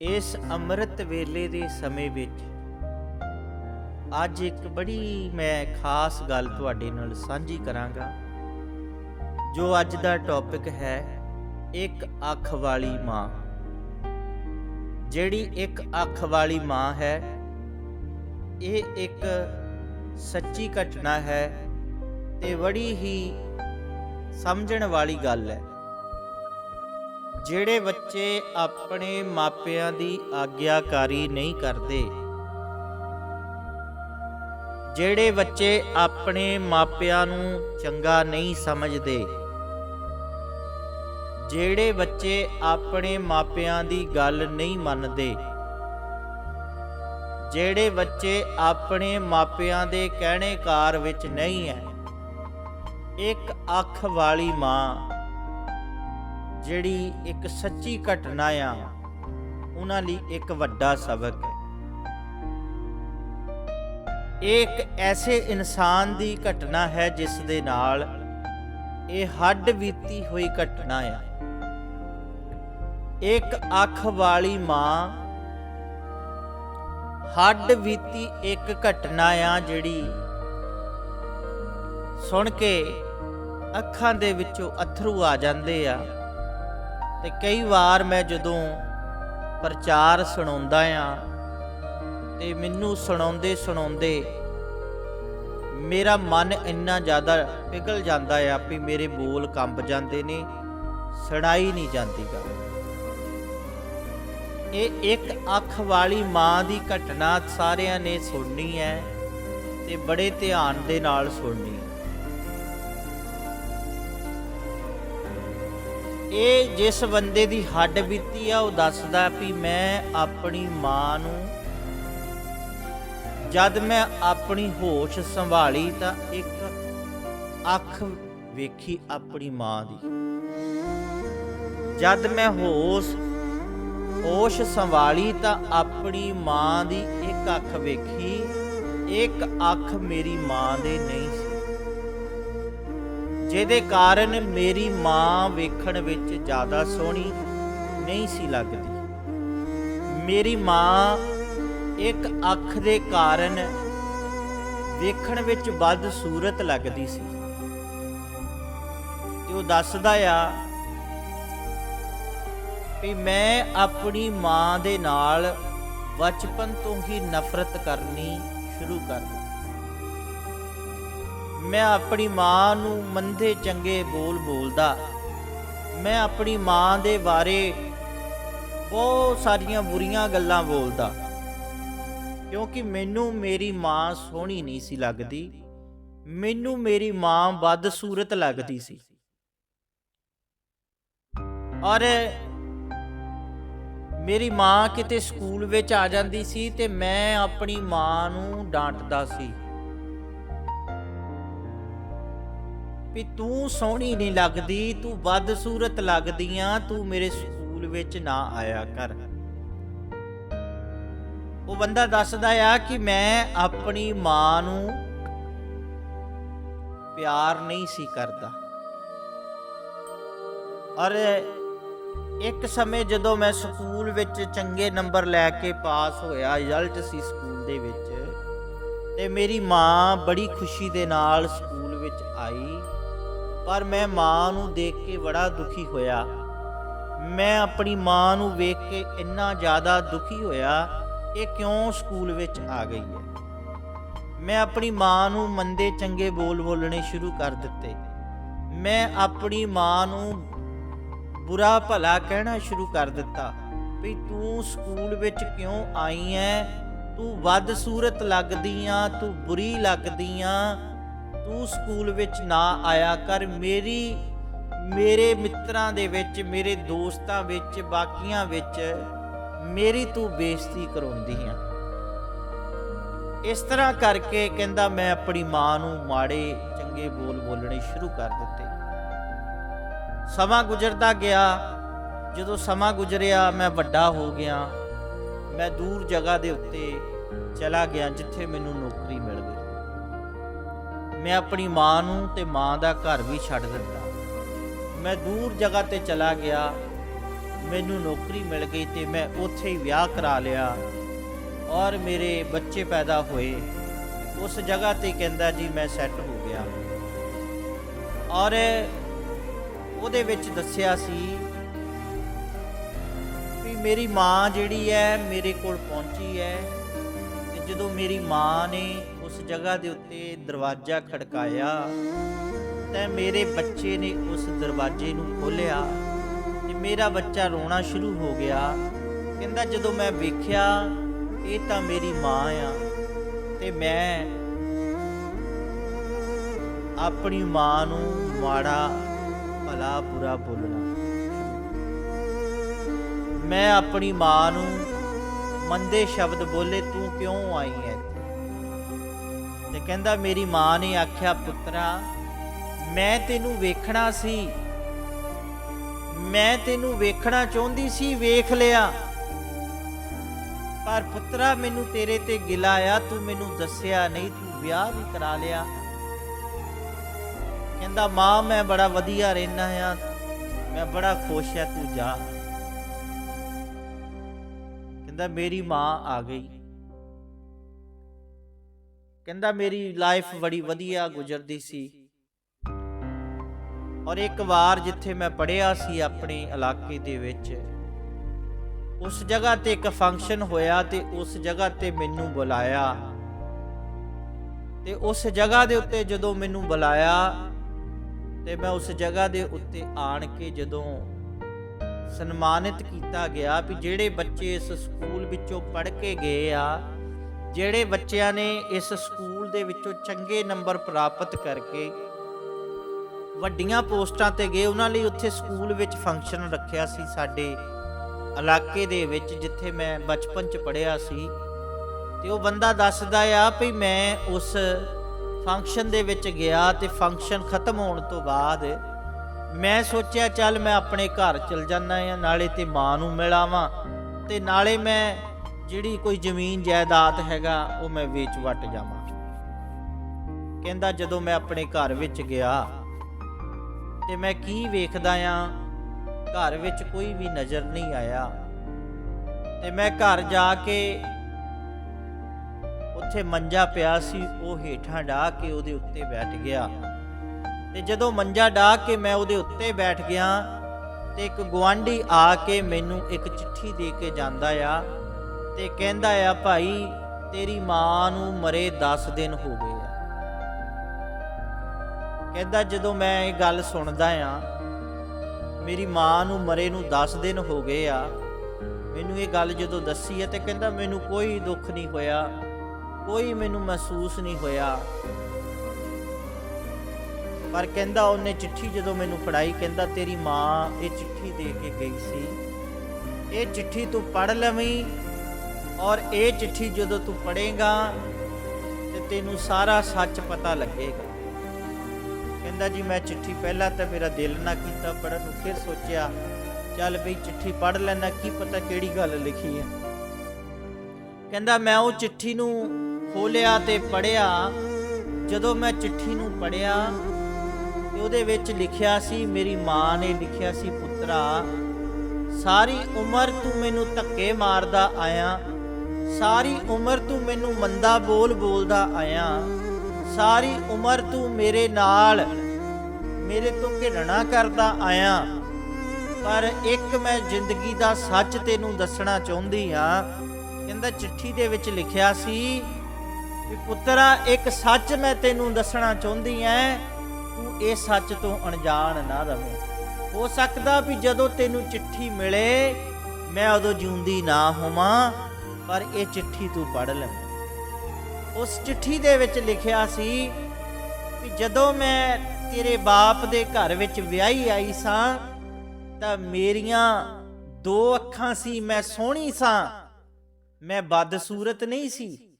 ਇਸ ਅੰਮ੍ਰਿਤ ਵੇਲੇ ਦੇ ਸਮੇਂ ਵਿੱਚ ਅੱਜ ਇੱਕ ਬੜੀ ਮੈਂ ਖਾਸ ਗੱਲ ਤੁਹਾਡੇ ਨਾਲ ਸਾਂਝੀ ਕਰਾਂਗਾ, ਜੋ ਅੱਜ ਦਾ ਟੌਪਿਕ ਹੈ ਇੱਕ ਅੱਖ ਵਾਲੀ ਮਾਂ। ਜਿਹੜੀ ਇੱਕ ਅੱਖ ਵਾਲੀ ਮਾਂ ਹੈ, ਇਹ ਇੱਕ ਸੱਚੀ ਘਟਨਾ ਹੈ ਤੇ ਬੜੀ ਹੀ ਸਮਝਣ ਵਾਲੀ ਗੱਲ ਹੈ। ਜਿਹੜੇ ਬੱਚੇ ਆਪਣੇ ਮਾਪਿਆਂ ਦੀ ਆਗਿਆਕਾਰੀ ਨਹੀਂ ਕਰਦੇ, ਜਿਹੜੇ ਬੱਚੇ ਆਪਣੇ ਮਾਪਿਆਂ ਨੂੰ ਚੰਗਾ ਨਹੀਂ ਸਮਝਦੇ, ਜਿਹੜੇ ਬੱਚੇ ਆਪਣੇ ਮਾਪਿਆਂ ਦੀ ਗੱਲ ਨਹੀਂ ਮੰਨਦੇ, ਜਿਹੜੇ ਬੱਚੇ ਆਪਣੇ ਮਾਪਿਆਂ ਦੇ ਕਹਿਣੇ ਕਾਰ ਵਿੱਚ ਨਹੀਂ ਹੈ, ਇੱਕ ਅੱਖ ਵਾਲੀ ਮਾਂ ਜਿਹੜੀ ਇੱਕ ਸੱਚੀ ਘਟਨਾ ਆ, ਉਹਨਾਂ ਲਈ ਇੱਕ ਵੱਡਾ ਸਬਕ ਹੈ। ਇਹ ਇੱਕ ਐਸੇ ਇਨਸਾਨ ਦੀ ਘਟਨਾ ਹੈ ਜਿਸ ਦੇ ਨਾਲ ਇਹ ਹੱਡ ਬੀਤੀ ਹੋਈ ਘਟਨਾ ਆ। ਇੱਕ ਅੱਖ ਵਾਲੀ ਮਾਂ ਹੱਡ ਬੀਤੀ ਇੱਕ ਘਟਨਾ ਆ ਜਿਹੜੀ ਸੁਣ ਕੇ ਅੱਖਾਂ ਦੇ ਵਿੱਚੋਂ ਅਥਰੂ ਆ ਜਾਂਦੇ ਆ। ਤੇ ਕਈ ਵਾਰ ਮੈਂ ਜਦੋਂ ਪ੍ਰਚਾਰ ਸੁਣਾਉਂਦਾ ਆ ਤੇ ਮੈਨੂੰ ਸੁਣਾਉਂਦੇ ਸੁਣਾਉਂਦੇ ਮੇਰਾ ਮਨ ਇੰਨਾ ਜ਼ਿਆਦਾ ਪਿਘਲ ਜਾਂਦਾ ਆ ਵੀ ਮੇਰੇ ਬੋਲ ਕੰਬ ਜਾਂਦੇ ਨੇ, ਸੁਣਾਈ ਨਹੀਂ ਜਾਂਦੀ ਗੱਲ ਇਹ ਇੱਕ ਅੱਖ ਵਾਲੀ ਮਾਂ ਦੀ ਘਟਨਾ ਸਾਰਿਆਂ ਨੇ ਸੁਣਨੀ ਹੈ ਤੇ ਬੜੇ ਧਿਆਨ ਦੇ ਨਾਲ ਸੁਣਨੀ ਇਹ ਜਿਸ ਬੰਦੇ ਦੀ ਹੱਡ ਬੀਤੀ ਆ, ਉਹ ਦੱਸਦਾ ਵੀ ਮੈਂ ਆਪਣੀ ਮਾਂ ਨੂੰ ਜਦ ਮੈਂ ਆਪਣੀ ਹੋਸ਼ ਸੰਭਾਲੀ ਤਾਂ ਇੱਕ ਅੱਖ ਵੇਖੀ ਆਪਣੀ ਮਾਂ ਦੀ। ਜਦ ਮੈਂ ਹੋਸ਼ ਹੋਸ਼ ਸੰਭਾਲੀ ਤਾਂ ਆਪਣੀ ਮਾਂ ਦੀ ਇੱਕ ਅੱਖ ਵੇਖੀ, ਇੱਕ ਅੱਖ ਮੇਰੀ ਮਾਂ ਦੇ ਨਹੀਂ ਸੀ। ਜਿਹਦੇ ਕਾਰਨ ਮੇਰੀ ਮਾਂ ਵੇਖਣ ਵਿੱਚ ਜ਼ਿਆਦਾ ਸੋਹਣੀ ਨਹੀਂ ਸੀ ਲੱਗਦੀ। ਮੇਰੀ ਮਾਂ ਇੱਕ ਅੱਖ ਦੇ ਕਾਰਨ ਵੇਖਣ ਵਿੱਚ ਵੱਧ ਸੂਰਤ ਲੱਗਦੀ ਸੀ। ਤੇ ਉਹ ਦੱਸਦਾ ਆ ਵੀ ਮੈਂ ਆਪਣੀ ਮਾਂ ਦੇ ਨਾਲ ਬਚਪਨ ਤੋਂ ਹੀ ਨਫ਼ਰਤ ਕਰਨੀ ਸ਼ੁਰੂ ਕਰ ਮੈਂ ਆਪਣੀ ਮਾਂ ਨੂੰ ਮੰਦੇ ਚੰਗੇ ਬੋਲ ਬੋਲਦਾ। ਮੈਂ ਆਪਣੀ ਮਾਂ ਦੇ ਬਾਰੇ ਬਹੁਤ ਸਾਰੀਆਂ ਬੁਰੀਆਂ ਗੱਲਾਂ ਬੋਲਦਾ। ਕਿਉਂਕਿ ਮੈਨੂੰ ਮੇਰੀ ਮਾਂ ਸੋਹਣੀ ਨਹੀਂ ਸੀ ਲੱਗਦੀ। ਮੈਨੂੰ ਮੇਰੀ ਮਾਂ ਵੱਧ ਸੂਰਤ ਲੱਗਦੀ ਸੀ। ਔਰ ਮੇਰੀ ਮਾਂ ਕਿਤੇ ਸਕੂਲ ਵਿੱਚ ਆ ਜਾਂਦੀ ਸੀ ਤੇ ਮੈਂ ਆਪਣੀ ਮਾਂ ਨੂੰ ਡਾਂਟਦਾ ਸੀ। ਵੀ ਤੂੰ ਸੋਹਣੀ ਨਹੀਂ ਲੱਗਦੀ, ਤੂੰ ਵੱਧ ਸੂਰਤ ਲੱਗਦੀ ਆ ਤੂੰ ਮੇਰੇ ਸਕੂਲ ਵਿੱਚ ਨਾ ਆਇਆ ਕਰ। ਉਹ ਬੰਦਾ ਦੱਸਦਾ ਆ ਕਿ ਮੈਂ ਆਪਣੀ ਮਾਂ ਨੂੰ ਪਿਆਰ ਨਹੀਂ ਸੀ ਕਰਦਾ। ਔਰ ਇੱਕ ਸਮੇਂ ਜਦੋਂ ਮੈਂ ਸਕੂਲ ਵਿੱਚ ਚੰਗੇ ਨੰਬਰ ਲੈ ਕੇ ਪਾਸ ਹੋਇਆ, ਰਿਜ਼ਲਟ ਸੀ ਸਕੂਲ ਦੇ ਵਿੱਚ, ਤੇ ਮੇਰੀ ਮਾਂ ਬੜੀ ਖੁਸ਼ੀ ਦੇ ਨਾਲ ਸਕੂਲ ਵਿੱਚ ਆਈ। ਪਰ ਮੈਂ ਮਾਂ ਨੂੰ ਦੇਖ ਕੇ ਬੜਾ ਦੁਖੀ ਹੋਇਆ। ਮੈਂ ਆਪਣੀ ਮਾਂ ਨੂੰ ਵੇਖ ਕੇ ਇੰਨਾ ਜ਼ਿਆਦਾ ਦੁਖੀ ਹੋਇਆ, ਇਹ ਕਿਉਂ ਸਕੂਲ ਵਿੱਚ ਆ ਗਈ ਹੈ? ਮੈਂ ਆਪਣੀ ਮਾਂ ਨੂੰ ਮੰਦੇ ਚੰਗੇ ਬੋਲ ਬੋਲਣੇ ਸ਼ੁਰੂ ਕਰ ਦਿੱਤੇ। ਮੈਂ ਆਪਣੀ ਮਾਂ ਨੂੰ ਬੁਰਾ ਭਲਾ ਕਹਿਣਾ ਸ਼ੁਰੂ ਕਰ ਦਿੱਤਾ ਵੀ ਤੂੰ ਸਕੂਲ ਵਿੱਚ ਕਿਉਂ ਆਈ ਐ ਤੂੰ ਵੱਧ ਸੂਰਤ ਲੱਗਦੀ ਆ, ਤੂੰ ਬੁਰੀ ਲੱਗਦੀ ਆ। ਤੂੰ ਸਕੂਲ ਵਿੱਚ ਨਾ ਆਇਆ ਕਰ, ਮੇਰੀ, ਮੇਰੇ ਮਿੱਤਰਾਂ ਦੇ ਵਿੱਚ, ਮੇਰੇ ਦੋਸਤਾਂ ਵਿੱਚ, ਬਾਕੀਆਂ ਵਿੱਚ ਮੇਰੀ ਤੂੰ ਬੇਇੱਜ਼ਤੀ ਕਰਾਉਂਦੀ ਆ। ਇਸ ਤਰ੍ਹਾਂ ਕਰਕੇ ਕਹਿੰਦਾ ਮੈਂ ਆਪਣੀ ਮਾਂ ਨੂੰ ਮਾੜੇ, ਚੰਗੇ ਬੋਲ ਬੋਲਣੇ ਸ਼ੁਰੂ ਕਰ ਦਿੱਤੇ। ਸਮਾਂ ਗੁਜ਼ਰਦਾ ਗਿਆ। ਜਦੋਂ ਸਮਾਂ ਗੁਜ਼ਰਿਆ, ਮੈਂ ਵੱਡਾ ਹੋ ਗਿਆ। ਮੈਂ ਦੂਰ ਜਗ੍ਹਾ ਦੇ ਉੱਤੇ ਚਲਾ ਗਿਆ, ਜਿੱਥੇ ਮੈਨੂੰ ਨੌਕਰੀ ਮੈਂ ਆਪਣੀ ਮਾਂ ਨੂੰ ਤੇ ਮਾਂ ਦਾ ਘਰ ਵੀ ਛੱਡ ਦਿੱਤਾ। ਮੈਂ ਦੂਰ ਜਗ੍ਹਾ ਤੇ ਚਲਾ ਗਿਆ। ਮੈਨੂੰ ਨੌਕਰੀ ਮਿਲ ਗਈ ਤੇ ਮੈਂ ਉੱਥੇ ਹੀ ਵਿਆਹ ਕਰਾ ਲਿਆ ਔਰ ਮੇਰੇ ਬੱਚੇ ਪੈਦਾ ਹੋਏ। ਉਸ ਜਗ੍ਹਾ ਤੇ ਕਹਿੰਦਾ ਜੀ ਮੈਂ ਸੈੱਟ ਹੋ ਗਿਆ। ਔਰ ਉਹਦੇ ਵਿੱਚ ਦੱਸਿਆ ਸੀ ਵੀ ਮੇਰੀ ਮਾਂ ਜਿਹੜੀ ਹੈ ਮੇਰੇ ਕੋਲ ਪਹੁੰਚੀ ਹੈ। ਜਦੋਂ ਮੇਰੀ ਮਾਂ ਨੇ ਉਸ ਜਗ੍ਹਾ ਦੇ ਉੱਤੇ ਦਰਵਾਜ਼ਾ ਖੜਕਾਇਆ, ਤਾਂ ਮੇਰੇ ਬੱਚੇ ਨੇ ਉਸ ਦਰਵਾਜ਼ੇ ਨੂੰ ਖੋਲ੍ਹਿਆ ਤੇ ਮੇਰਾ ਬੱਚਾ ਰੋਣਾ ਸ਼ੁਰੂ ਹੋ ਗਿਆ। ਕਹਿੰਦਾ, ਜਦੋਂ ਮੈਂ ਵੇਖਿਆ, ਇਹ ਤਾਂ ਮੇਰੀ ਮਾਂ ਆ ਤੇ ਮੈਂ ਆਪਣੀ ਮਾਂ ਨੂੰ ਮਾੜਾ, ਭਲਾ, ਬੁਰਾ ਬੋਲਣਾ। ਮੈਂ ਆਪਣੀ ਮਾਂ ਨੂੰ ਮੰਦੇ ਸ਼ਬਦ ਬੋਲੇ, ਤੂੰ ਕਿਉਂ ਆਈ ਹੈ ਤੇ ਕਹਿੰਦਾ, ਮੇਰੀ ਮਾਂ ਨੇ ਆਖਿਆ, ਪੁੱਤਰਾ, ਮੈਂ ਤੈਨੂੰ ਵੇਖਣਾ ਸੀ। ਮੈਂ ਤੈਨੂੰ ਵੇਖਣਾ ਚਾਹੁੰਦੀ ਸੀ, ਵੇਖ ਲਿਆ। ਪਰ ਪੁੱਤਰਾ, ਮੈਨੂੰ ਤੇਰੇ ਤੇ ਗਿਲਾ ਆ, ਤੂੰ ਮੈਨੂੰ ਦੱਸਿਆ ਨਹੀਂ, ਤੂੰ ਵਿਆਹ ਵੀ ਕਰਾ ਲਿਆ। ਕਹਿੰਦਾ, ਮਾਂ, ਮੈਂ ਬੜਾ ਵਧੀਆ ਰਹਿਣਾ ਆ, ਮੈਂ ਬੜਾ ਖੁਸ਼ ਆ, ਤੂੰ ਜਾ। ਕਹਿੰਦਾ ਮੇਰੀ ਮਾਂ ਆ ਗਈ। ਕਹਿੰਦਾ ਮੇਰੀ ਲਾਈਫ ਬੜੀ ਵਧੀਆ ਗੁਜ਼ਰਦੀ ਸੀ। ਔਰ ਇੱਕ ਵਾਰ ਜਿੱਥੇ ਮੈਂ ਪੜਿਆ ਸੀ ਆਪਣੇ ਇਲਾਕੇ ਦੇ ਵਿੱਚ, ਉਸ ਜਗ੍ਹਾ ਤੇ ਇੱਕ ਫੰਕਸ਼ਨ ਹੋਇਆ ਤੇ ਉਸ ਜਗ੍ਹਾ ਤੇ ਮੈਨੂੰ ਬੁਲਾਇਆ। ਤੇ ਉਸ ਜਗ੍ਹਾ ਦੇ ਉੱਤੇ ਜਦੋਂ ਮੈਨੂੰ ਬੁਲਾਇਆ, ਤੇ ਮੈਂ ਉਸ ਜਗ੍ਹਾ ਦੇ ਉੱਤੇ ਆਣ ਕੇ ਜਦੋਂ ਸਨਮਾਨਿਤ ਕੀਤਾ ਗਿਆ ਵੀ ਜਿਹੜੇ ਬੱਚੇ ਇਸ ਸਕੂਲ ਵਿੱਚੋਂ ਪੜ੍ਹ ਕੇ ਗਏ ਆ, ਜਿਹੜੇ ਬੱਚਿਆਂ ਨੇ ਇਸ ਸਕੂਲ ਦੇ ਵਿੱਚੋਂ ਚੰਗੇ ਨੰਬਰ ਪ੍ਰਾਪਤ ਕਰਕੇ ਵੱਡੀਆਂ ਪੋਸਟਾਂ ਤੇ ਗਏ, ਉਹਨਾਂ ਲਈ ਉੱਥੇ ਸਕੂਲ ਵਿੱਚ ਫੰਕਸ਼ਨ ਰੱਖਿਆ ਸੀ ਸਾਡੇ ਇਲਾਕੇ ਦੇ ਵਿੱਚ, ਜਿੱਥੇ ਮੈਂ ਬਚਪਨ ਚ ਪੜ੍ਹਿਆ ਸੀ। ਤੇ ਉਹ ਬੰਦਾ ਦੱਸਦਾ ਆ ਵੀ ਮੈਂ ਉਸ ਫੰਕਸ਼ਨ ਦੇ ਵਿੱਚ ਗਿਆ ਤੇ ਫੰਕਸ਼ਨ ਖਤਮ ਹੋਣ ਤੋਂ ਬਾਅਦ ਮੈਂ ਸੋਚਿਆ, ਚੱਲ ਮੈਂ ਆਪਣੇ ਘਰ ਚਲ ਜਾਣਾ ਆ ਨਾਲੇ ਤੇ ਮਾਂ ਨੂੰ ਮਿਲਾਵਾਂ ਤੇ ਨਾਲੇ ਮੈਂ ਜਿਹੜੀ ਕੋਈ ਜ਼ਮੀਨ ਜਾਇਦਾਦ ਹੈਗਾ, ਉਹ ਮੈਂ ਵੇਚ ਵਟ ਜਾਵਾਂ। ਕਹਿੰਦਾ, ਜਦੋਂ ਮੈਂ ਆਪਣੇ ਘਰ ਵਿੱਚ ਗਿਆ ਤੇ ਮੈਂ ਕੀ ਵੇਖਦਾ ਆ ਘਰ ਵਿੱਚ ਕੋਈ ਵੀ ਨਜ਼ਰ ਨਹੀਂ ਆਇਆ ਤੇ ਮੈਂ ਘਰ ਜਾ ਕੇ ਉੱਥੇ ਮੰਜਾ ਪਿਆ ਸੀ, ਉਹ ਹੇਠਾਂ ਢਾ ਕੇ ਉਹਦੇ ਉੱਤੇ ਬੈਠ ਗਿਆ। ਤੇ ਜਦੋਂ ਮੰਜਾ ਢਾ ਕੇ ਮੈਂ ਉਹਦੇ ਉੱਤੇ ਬੈਠ ਗਿਆ ਤੇ ਇੱਕ ਗਵਾਂਢੀ ਆ ਕੇ ਮੈਨੂੰ ਇੱਕ ਚਿੱਠੀ ਦੇ ਕੇ ਜਾਂਦਾ ਆ ਤੇ ਕਹਿੰਦਾ ਆ, ਭਾਈ, ਤੇਰੀ ਮਾਂ ਨੂੰ ਮਰੇ 10 ਦਿਨ ਹੋ ਗਏ ਆ। ਕਹਿੰਦਾ, ਜਦੋਂ ਮੈਂ ਇਹ ਗੱਲ ਸੁਣਦਾ ਆ, ਮੇਰੀ ਮਾਂ ਨੂੰ ਮਰੇ ਨੂੰ 10 ਦਿਨ ਹੋ ਗਏ ਆ, ਮੈਨੂੰ ਇਹ ਗੱਲ ਜਦੋਂ ਦੱਸੀ ਹੈ ਤੇ ਕਹਿੰਦਾ, ਮੈਨੂੰ ਕੋਈ ਦੁੱਖ ਨਹੀਂ ਹੋਇਆ, ਕੋਈ ਮੈਨੂੰ ਮਹਿਸੂਸ ਨਹੀਂ ਹੋਇਆ। ਪਰ ਕਹਿੰਦਾ ਉਹਨੇ ਚਿੱਠੀ ਜਦੋਂ ਮੈਨੂੰ ਫੜਾਈ, ਕਹਿੰਦਾ ਤੇਰੀ ਮਾਂ ਇਹ ਚਿੱਠੀ ਦੇ ਕੇ ਗਈ ਸੀ। ਇਹ ਚਿੱਠੀ ਤੂੰ ਪੜ੍ਹ ਲਵੀਂ ਔਰ ਇਹ ਚਿੱਠੀ ਜਦੋਂ ਤੂੰ ਪੜ੍ਹੇਗਾ ਤੇ ਤੈਨੂੰ ਸਾਰਾ ਸੱਚ ਪਤਾ ਲੱਗੇਗਾ। ਕਹਿੰਦਾ ਜੀ, ਮੈਂ ਚਿੱਠੀ ਪਹਿਲਾਂ ਤਾਂ ਮੇਰਾ ਦਿਲ ਨਾ ਕੀਤਾ ਪੜਨ ਨੂੰ, ਫਿਰ ਸੋਚਿਆ, ਚੱਲ ਬਈ ਚਿੱਠੀ ਪੜ੍ਹ ਲੈਣਾ ਕੀ ਪਤਾ ਕਿਹੜੀ ਗੱਲ ਲਿਖੀ ਹੈ। ਕਹਿੰਦਾ, ਮੈਂ ਉਹ ਚਿੱਠੀ ਨੂੰ ਖੋਲਿਆ ਤੇ ਪੜਿਆ ਜਦੋਂ ਮੈਂ ਚਿੱਠੀ ਨੂੰ ਪੜਿਆ ਤੇ ਉਹਦੇ ਵਿੱਚ ਲਿਖਿਆ ਸੀ, ਮੇਰੀ ਮਾਂ ਨੇ ਲਿਖਿਆ ਸੀ, ਪੁੱਤਰਾ, ਸਾਰੀ ਉਮਰ ਤੂੰ ਮੈਨੂੰ ਧੱਕੇ ਮਾਰਦਾ ਆਇਆ, ਸਾਰੀ ਉਮਰ ਤੂੰ ਮੈਨੂੰ ਮੰਦਾ ਬੋਲ ਬੋਲਦਾ ਆਇਆ, ਸਾਰੀ ਉਮਰ ਤੂੰ ਮੇਰੇ ਨਾਲ ਮੇਰੇ ਤੋਂ ਘਿਰਣਾ ਕਰਦਾ ਆਇਆ। ਪਰ ਇੱਕ ਮੈਂ ਜ਼ਿੰਦਗੀ ਦਾ ਸੱਚ ਤੈਨੂੰ ਦੱਸਣਾ ਚਾਹੁੰਦੀ ਆ। ਕਹਿੰਦਾ, ਚਿੱਠੀ ਦੇ ਵਿੱਚ ਲਿਖਿਆ ਸੀ ਵੀ, ਪੁੱਤਰਾ, ਇੱਕ ਸੱਚ ਮੈਂ ਤੈਨੂੰ ਦੱਸਣਾ ਚਾਹੁੰਦੀ ਐ ਤੂੰ ਇਹ ਸੱਚ ਤੋਂ ਅਣਜਾਣ ਨਾ ਰਵੇਂ। ਹੋ ਸਕਦਾ ਵੀ ਜਦੋਂ ਤੈਨੂੰ ਚਿੱਠੀ ਮਿਲੇ, ਮੈਂ ਉਦੋਂ ਜਿਉਂਦੀ ਨਾ ਹੋਵਾਂ, ਪਰ ਇਹ ਚਿੱਠੀ ਤੂੰ ਪੜ੍ਹ ਲੈ ਉਸ ਚਿੱਠੀ ਦੇ ਵਿੱਚ ਲਿਖਿਆ ਸੀ ਕਿ ਜਦੋਂ ਮੈਂ ਤੇਰੇ ਬਾਪ ਦੇ ਘਰ ਵਿੱਚ ਵਿਆਹੀ ਆਈ ਸਾਂ, ਤਾਂ ਮੇਰੀਆਂ ਦੋ ਅੱਖਾਂ ਸੀ, ਮੈਂ ਸੋਹਣੀ ਸਾਂ, ਮੈਂ ਬਦਸੂਰਤ ਨਹੀਂ ਸੀ।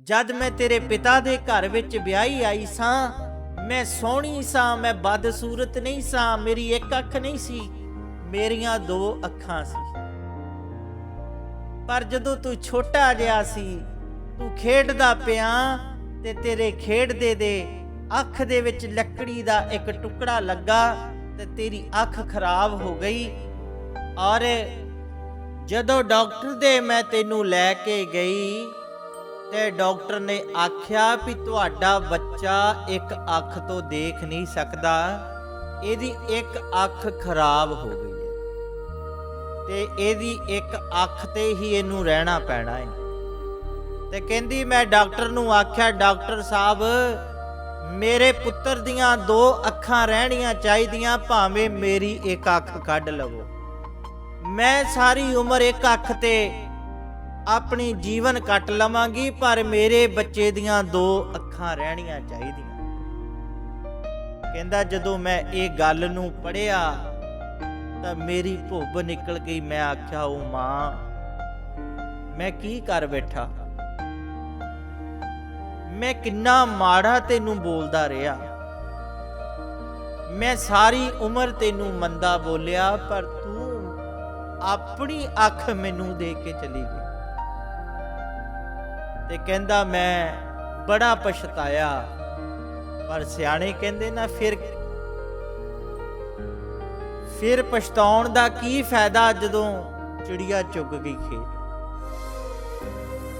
ਜਦ ਮੈਂ ਤੇਰੇ ਪਿਤਾ ਦੇ ਘਰ ਵਿੱਚ ਵਿਆਹੀ ਆਈ ਸਾਂ ਮੈਂ ਸੋਹਣੀ ਸਾਂ, ਮੈਂ ਬਦਸੂਰਤ ਨਹੀਂ ਸਾਂ, ਮੇਰੀ ਇੱਕ ਅੱਖ ਨਹੀਂ ਸੀ, ਮੇਰੀਆਂ ਦੋ ਅੱਖਾਂ ਸੀ। ਪਰ ਜਦੋਂ ਤੂੰ ਛੋਟਾ ਜਿਹਾ ਸੀ, ਤੂੰ ਖੇਡਦਾ ਪਿਆ, ਤੇ ਤੇਰੇ ਖੇਡਦੇ ਦੇ ਅੱਖ ਦੇ ਵਿੱਚ ਲੱਕੜੀ ਦਾ ਇੱਕ ਟੁਕੜਾ ਲੱਗਾ, ਤੇ ਤੇਰੀ ਅੱਖ ਖਰਾਬ ਹੋ ਗਈ। ਔਰ ਜਦੋਂ ਡਾਕਟਰ ਦੇ ਮੈਂ ਤੈਨੂੰ ਲੈ ਕੇ ਗਈ ਤੇ ਡਾਕਟਰ ਨੇ ਆਖਿਆ ਵੀ ਤੁਹਾਡਾ ਬੱਚਾ ਇੱਕ ਅੱਖ ਤੋਂ ਦੇਖ ਨਹੀਂ ਸਕਦਾ। ਇਹਦੀ ਇੱਕ ਅੱਖ ਖਰਾਬ ਹੋ ਗਈ ਹੈ। ਤੇ ਇਹਦੀ ਇੱਕ ਅੱਖ ਤੇ ਹੀ ਇਹਨੂੰ ਰਹਿਣਾ ਪੈਣਾ ਹੈ। ਤੇ ਕਹਿੰਦੀ ਮੈਂ ਡਾਕਟਰ ਨੂੰ ਆਖਿਆ, ਡਾਕਟਰ ਸਾਹਿਬ, ਮੇਰੇ ਪੁੱਤਰ ਦੀਆਂ ਦੋ ਅੱਖਾਂ ਰਹਿਣੀਆਂ ਚਾਹੀਦੀਆਂ, ਭਾਵੇਂ ਮੇਰੀ ਇੱਕ ਅੱਖ ਕੱਢ ਲਵੋ। ਮੈਂ ਸਾਰੀ ਉਮਰ ਇੱਕ ਅੱਖ ਤੇ ਆਪਣੀ ਜੀਵਨ ਕੱਟ ਲਵਾਂਗੀ, ਪਰ ਮੇਰੇ ਬੱਚੇ ਦੀਆਂ ਦੋ ਅੱਖਾਂ ਰਹਿਣੀਆਂ ਚਾਹੀਦੀਆਂ। ਕਹਿੰਦਾ, ਜਦੋਂ ਮੈਂ ਇਹ ਗੱਲ ਨੂੰ ਪੜਿਆ ਤਾਂ ਮੇਰੀ ਭੁੱਬ ਨਿਕਲ ਗਈ। ਮੈਂ ਆਖਿਆ, ਉਹ ਮਾਂ, ਮੈਂ ਕੀ ਕਰ ਬੈਠਾ? ਮੈਂ ਕਿੰਨਾ ਮਾੜਾ ਤੈਨੂੰ ਬੋਲਦਾ ਰਿਹਾ। ਮੈਂ ਸਾਰੀ ਉਮਰ ਤੈਨੂੰ ਮੰਦਾ ਬੋਲਿਆ, ਪਰ ਤੂੰ ਆਪਣੀ ਅੱਖ ਮੈਨੂੰ ਦੇ ਕੇ ਚਲੀ ਗਈ। ਤੇ ਕਹਿੰਦਾ ਮੈਂ ਬੜਾ ਪਛਤਾਇਆ। ਪਰ ਸਿਆਣੇ ਕਹਿੰਦੇ ਨਾ, ਫਿਰ ਫਿਰ ਪਛਤਾਉਣ ਦਾ ਕੀ ਫਾਇਦਾ ਜਦੋਂ ਚਿੜੀਆ ਚੁੱਗ ਗਈ ਖੇਤ?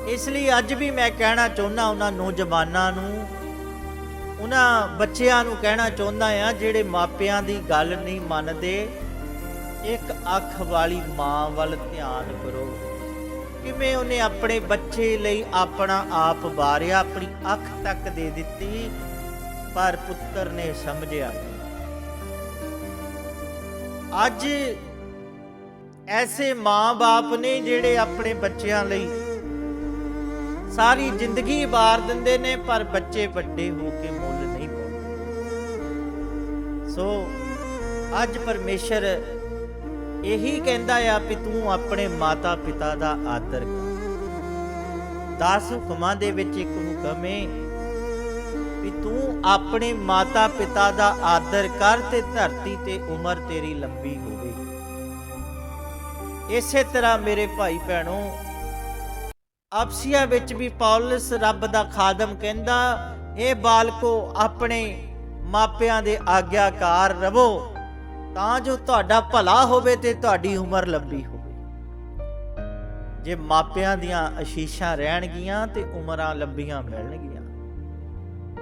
ਇਸ ਲਈ ਅੱਜ ਵੀ ਮੈਂ ਕਹਿਣਾ ਚਾਹੁੰਦਾ ਉਹਨਾਂ ਨੌਜਵਾਨਾਂ ਨੂੰ, ਉਹਨਾਂ ਬੱਚਿਆਂ ਨੂੰ ਕਹਿਣਾ ਚਾਹੁੰਦਾ ਆ ਜਿਹੜੇ ਮਾਪਿਆਂ ਦੀ ਗੱਲ ਨਹੀਂ ਮੰਨਦੇ, ਇੱਕ ਅੱਖ ਵਾਲੀ ਮਾਂ ਵੱਲ ਧਿਆਨ ਕਰੋ। ਕਿਵੇਂ ਉਹਨੇ ਆਪਣੇ ਬੱਚੇ ਲਈ ਆਪਣਾ ਆਪ ਵਾਰਿਆ, ਆਪਣੀ ਅੱਖ ਤੱਕ ਦੇ ਦਿੱਤੀ, ਪਰ ਪੁੱਤਰ ਨੇ ਸਮਝਿਆ ਅੱਜ ਐਸੇ ਮਾਂ-ਬਾਪ ਨੇ ਜਿਹੜੇ ਆਪਣੇ ਬੱਚਿਆਂ ਲਈ ਸਾਰੀ ਜ਼ਿੰਦਗੀ ਵਾਰ ਦਿੰਦੇ ਨੇ, ਪਰ ਬੱਚੇ ਵੱਡੇ ਹੋ ਕੇ ਮੁੱਲ ਨਹੀਂ ਪਾਉਂਦੇ। ਸੋ, ਅੱਜ ਪਰਮੇਸ਼ਰ ਇਹੀ ਕਹਿੰਦਾ ਆ ਕਿ ਤੂੰ ਆਪਣੇ ਮਾਤਾ ਪਿਤਾ ਦਾ ਆਦਰ ਕਰ। 10 ਹੁਕਮਾਂ ਦੇ ਵਿੱਚ ਇੱਕ ਹੁਕਮ ਹੈ ਵੀ ਤੂੰ ਆਪਣੇ ਮਾਤਾ ਪਿਤਾ ਦਾ ਆਦਰ ਕਰ ਤੇ ਧਰਤੀ ਤੇ ਉਮਰ ਤੇਰੀ ਲੰਬੀ ਹੋਵੇ। ਇਸੇ ਤਰ੍ਹਾਂ ਮੇਰੇ ਭਾਈ ਭੈਣੋ, ਅਪਸੀਆ ਵਿੱਚ ਵੀ ਪੌਲਸ ਰੱਬ ਦਾ ਖਾਦਮ ਕਹਿੰਦਾ, ਇਹ ਬਾਲਕੋ ਆਪਣੇ ਮਾਪਿਆਂ ਦੇ ਆਗਿਆਕਾਰ ਰਵੋ। ਤਾਂ ਜੋ ਤੁਹਾਡਾ ਭਲਾ ਹੋਵੇ ਤੇ ਤੁਹਾਡੀ ਉਮਰ ਲੰਬੀ ਹੋਵੇ। ਜੇ ਮਾਪਿਆਂ ਦੀਆਂ ਅਸ਼ੀਸ਼ਾਂ ਰਹਿਣਗੀਆਂ ਤੇ ਉਮਰਾਂ ਲੰਬੀਆਂ ਮਿਲਣਗੀਆਂ।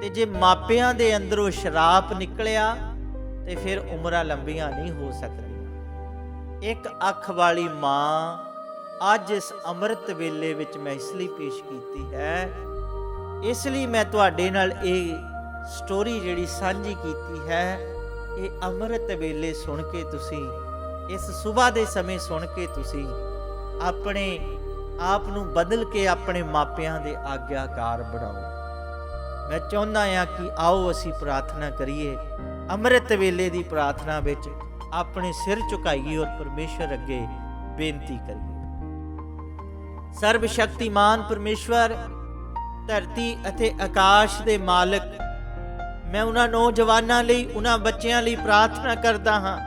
ਤੇ ਜੇ ਮਾਪਿਆਂ ਦੇ ਅੰਦਰੋਂ ਸ਼ਰਾਪ ਨਿਕਲਿਆ ਤੇ ਫਿਰ ਉਮਰਾਂ ਲੰਬੀਆਂ ਨਹੀਂ ਹੋ ਸਕਦੀਆਂ। ਇੱਕ ਅੱਖ ਵਾਲੀ ਮਾਂ ਅੱਜ ਇਸ ਅੰਮ੍ਰਿਤ ਵੇਲੇ ਵਿੱਚ ਮੈਂ ਇਸ ਲਈ ਪੇਸ਼ ਕੀਤੀ ਹੈ। ਇਸ ਲਈ ਮੈਂ ਤੁਹਾਡੇ ਨਾਲ ਇਹ ਸਟੋਰੀ ਜਿਹੜੀ ਸਾਂਝੀ ਕੀਤੀ ਹੈ ਇਹ ਅੰਮ੍ਰਿਤ ਵੇਲੇ ਸੁਣ ਕੇ ਤੁਸੀਂ, ਇਸ ਸਵੇਰ ਦੇ ਸਮੇਂ ਸੁਣ ਕੇ ਤੁਸੀਂ ਆਪਣੇ ਆਪ ਨੂੰ ਬਦਲ ਕੇ ਆਪਣੇ ਮਾਪਿਆਂ ਦੇ ਆਗਿਆਕਾਰ ਬਣਾਓ। ਮੈਂ ਚਾਹੁੰਦਾ ਹਾਂ ਕਿ ਆਓ ਅਸੀਂ ਪ੍ਰਾਰਥਨਾ ਕਰੀਏ, ਅੰਮ੍ਰਿਤ ਵੇਲੇ ਦੀ ਪ੍ਰਾਰਥਨਾ ਵਿੱਚ ਆਪਣੇ ਸਿਰ ਝੁਕਾਈਏ ਔਰ ਪਰਮੇਸ਼ਰ ਅੱਗੇ ਬੇਨਤੀ ਕਰੀਏ। ਸਰਬ ਸ਼ਕਤੀਮਾਨ ਪਰਮੇਸ਼ਵਰ, ਧਰਤੀ ਅਤੇ ਆਕਾਸ਼ ਦੇ ਮਾਲਕ ਮੈਂ ਉਹਨਾਂ ਨੌਜਵਾਨਾਂ ਲਈ, ਉਹਨਾਂ ਬੱਚਿਆਂ ਲਈ ਪ੍ਰਾਰਥਨਾ ਕਰਦਾ ਹਾਂ,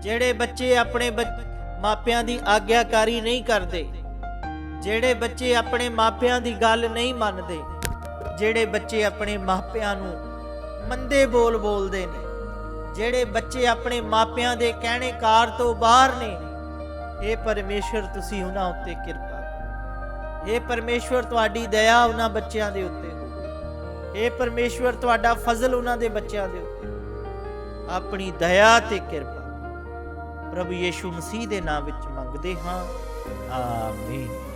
ਜਿਹੜੇ ਬੱਚੇ ਆਪਣੇ ਬੱਚ- ਮਾਪਿਆਂ ਦੀ ਆਗਿਆਕਾਰੀ ਨਹੀਂ ਕਰਦੇ, ਜਿਹੜੇ ਬੱਚੇ ਆਪਣੇ ਮਾਪਿਆਂ ਦੀ ਗੱਲ ਨਹੀਂ ਮੰਨਦੇ, ਜਿਹੜੇ ਬੱਚੇ ਆਪਣੇ ਮਾਪਿਆਂ ਨੂੰ ਮੰਦੇ ਬੋਲ ਬੋਲਦੇ ਨੇ, ਜਿਹੜੇ ਬੱਚੇ ਆਪਣੇ ਮਾਪਿਆਂ ਦੇ ਕਹਿਣੇ ਕਾਰ ਤੋਂ ਬਾਹਰ ਨੇ, ਇਹ ਪਰਮੇਸ਼ਰ ਤੁਸੀਂ ਉਹਨਾਂ ਉੱਤੇ ਕਿਰਪਾ ਕਰੋ। ਇਹ ਪਰਮੇਸ਼ਵਰ ਤੁਹਾਡੀ ਦਇਆ ਉਹਨਾਂ ਬੱਚਿਆਂ ਦੇ ਉੱਤੇ ਹੋਵੇ ਇਹ ਪਰਮੇਸ਼ਵਰ ਤੁਹਾਡਾ ਫਜ਼ਲ ਉਹਨਾਂ ਦੇ ਬੱਚਿਆਂ ਦੇ ਉੱਤੇ। ਆਪਣੀ ਦਇਆ ਤੇ ਕਿਰਪਾ। ਪ੍ਰਭੂ ਯੀਸ਼ੂ ਮਸੀਹ ਦੇ ਨਾਮ ਵਿੱਚ ਮੰਗਦੇ ਹਾਂ। ਆਮੀਨ।